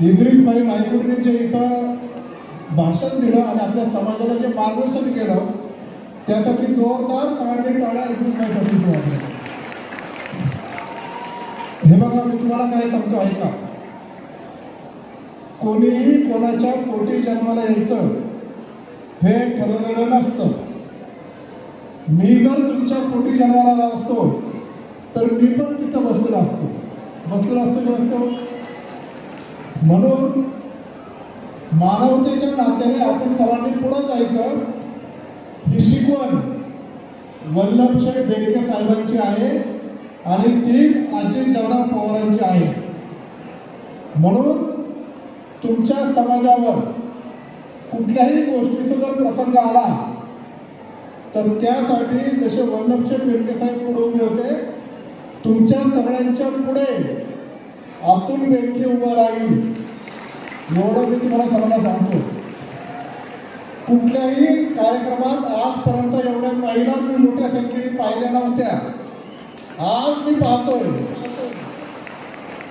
इद्रिस भाई नायकुडींचे इथं भाषण दिलं आणि आपल्या समाजाला जे मार्गदर्शन केलं त्यासाठी जोरदार सगळ्यांनी टाळ्या इद्रिस हे बघा मी तुम्हाला काय सांगतो ऐका. कोणीही कोणाच्या पोटी जन्माला यायचं हे ठरवलेलं नसतं. मी जर तुमच्या पोटी जन्माला आला असतो तर मी पण तिथं बसलेलो असतो. बसलेला असतो की नसतो? म्हणून मानवतेच्या नात्याने आपण सर्वांनी पुढं जायचं. ही शिकवण वल्लभशेठ बेडके साहेबांची आहे आणि ती अजितदादा पवारांची आहे. म्हणून तुमच्या समाजावर कुठल्याही गोष्टीचा जर प्रसंग आला तर त्यासाठी जसे वल्लभशेठ बेडके साहेब पुढे उभे होते तुमच्या सगळ्यांच्या पुढे अतुल व्यक्ती उभं राहील. एवढं मी तुम्हाला सर्वांना सांगतो. कुठल्याही कार्यक्रमात आजपर्यंत एवढ्या महिला मी मोठ्या संख्येने पाहिल्या नव्हत्या. आज मी पाहतोय.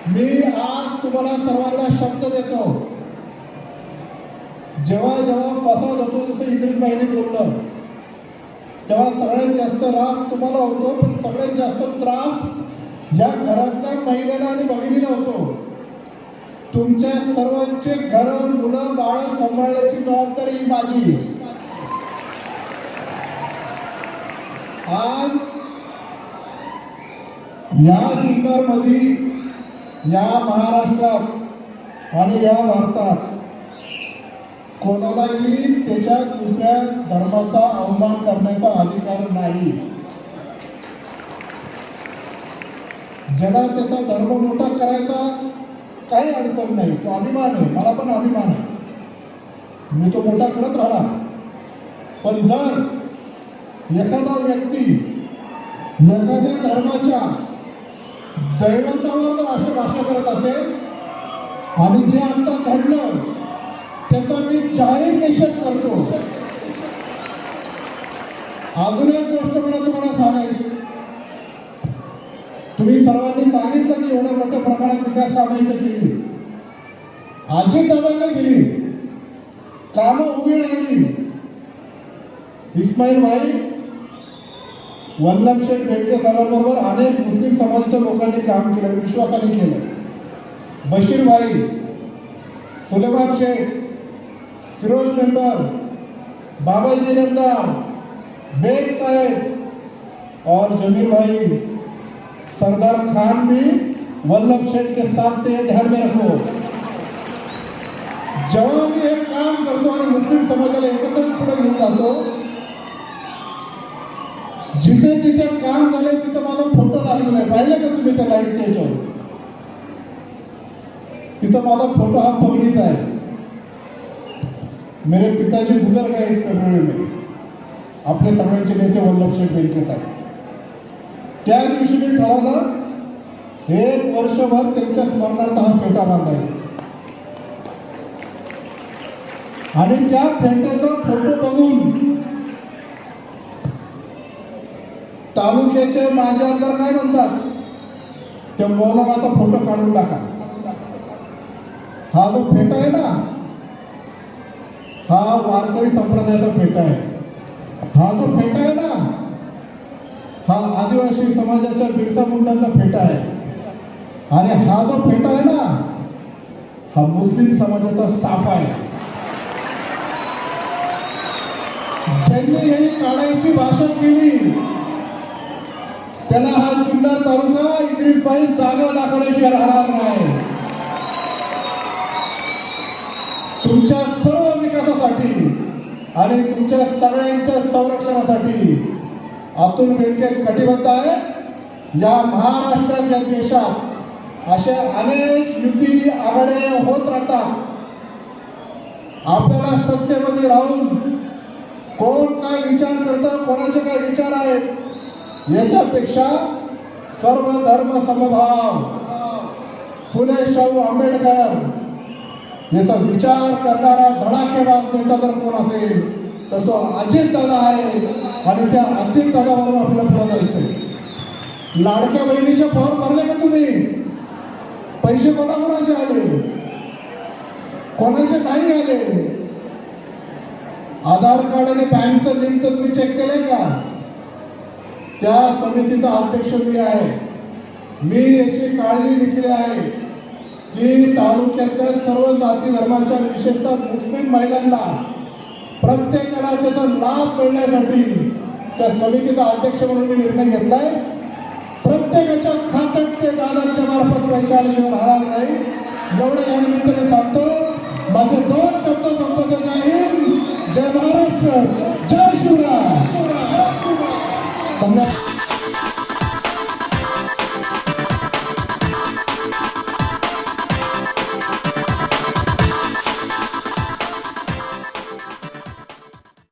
मी आज तुम्हाला सर्वांना शब्द देतो. जेव्हा जेव्हा फसाद होतो जसं इंग्रज बाईने बोललं. तेव्हा सगळ्यात जास्त राग तुम्हाला होतो पण सगळ्यात जास्त त्रास या घरातल्या महिलेला आणि भगिनीला होतो. तुमच्या सर्वांचे घर मुलं बाळ सांभाळण्याची जबाबदारी ही माझी. आज या जिल्ह्यामध्ये या महाराष्ट्रात आणि या भारतात कोणालाही त्याच्या दुसऱ्या धर्माचा अवमान करण्याचा अधिकार नाही. ज्याला त्याचा धर्म मोठा करायचा काही अडचण नाही. तो अभिमान आहे. मला पण अभिमान आहे. मी तो मोठा करत राहणार. पण जर एखादा व्यक्ती एखाद्या धर्माच्या दैवतावर जर अशी भाषा करत असेल आणि जे आमचं घडलं त्याचा मी जाहीर निषेध करतो. अजून एक गोष्ट मला तुम्हाला सांगायची तुम्ही सर्वांनी सांगितलं की एवढ्या मोठ्या प्रमाणात विकास कामं इथं केली. अजित दादांना केली कामं उभी राहिली. इस्माईल भाई वल्लभ शेठ बेडके साहेबांबरोबर अनेक मुस्लिम समाजाच्या लोकांनी काम केलं विश्वासाने केलं. बशीर भाई सुलेमान शेख फिरोज मेंबर बाबाजी नंदार बेग साहेब और जमीर भाई सरदार खान भी वल्लभ शेठ के साथ थे, ध्यान में रखो। जेव्हा मी हे काम करतो आणि मुस्लिम समाजाला एकत्र पुढे घेऊन जातो। जिथे जिथे काम झाले, तिथे माझा फ़ोटो लागलेला आहे पाहिलं का तुम्ही त्या लाईटच्या ह्याच्यावर तिथं माझा फ़ोटो हा पगडीचा आहे. मेरे पिताजी गुजर गए इस में आपले सगळ्यांचे नेते वल्लभशेठ बेडके साहेब त्या दिवशी मी ठरवलं एक वर्षभर त्यांच्या स्मरणार्थ हा फेटा बांधायचा. आणि त्या फेट्याचा फोटो बघून तालुक्याचे माझे आमदार काय म्हणतात? त्या मौलानाचा फोटो काढून टाका. हा जो फेटा आहे ना हा वारकरी संप्रदायाचा फेटा आहे. हा जो फेटा आहे ना हा आदिवासी समाजाच्या बिरसा मुंडाचा फेटा आहे. आणि हा जो फेटा आहे ना हा मुस्लिम समाजाचा साफ आहे. ज्यांनी ही काढायची भाषण केली त्याला हा जुन्नर तालुका इद्रिस पाहिजे जागा दाखवल्याशिवाय राहणार नाही. तुमच्या सर्व विकासासाठी आणि तुमच्या सगळ्यांच्या संरक्षणासाठी अतुल बेडके कटिबद्ध आहे. या महाराष्ट्राच्या देशात असे अनेक युती आघाडे होत राहतात. आपल्याला सत्तेमध्ये राहून कोण काय विचार करतं कोणाचे काय विचार आहेत याच्यापेक्षा सर्व धर्म समभाव. फुले शाहू आंबेडकर याचा विचार करणारा धडाकेबाज नेता जर कोण असेल? तर तो अजित दादा आहे आणि त्या अजित दादावरून आपल्याला पुढे जायचंय. लाडक्या बहिणीचे फॉर्म भरले का तुम्ही? पैसे कोणाकोणाचे आले? कोणाचे नाही आले? आधार कार्ड आणि बँकचं लिंक तर तुम्ही चेक केलंय का? त्या समितीचा अध्यक्ष मी आहे. मी याची काळजी घेतली आहे की तालुक्यातल्या सर्व जाती धर्मांच्या विशेषतः मुस्लिम महिलांना प्रत्येकाला त्याचा लाभ मिळण्यासाठी त्या समितीचा अध्यक्ष म्हणून मी निर्णय घेतलाय. प्रत्येकाच्या खात्यात ते दादांच्या मार्फत पैसे आल्याशिवाय राहणार नाही. एवढं या निमित्ताने सांगतो. माझे दोन शब्द संपत आहे जय महाराष्ट्र जय शिवराय. धन्यवाद.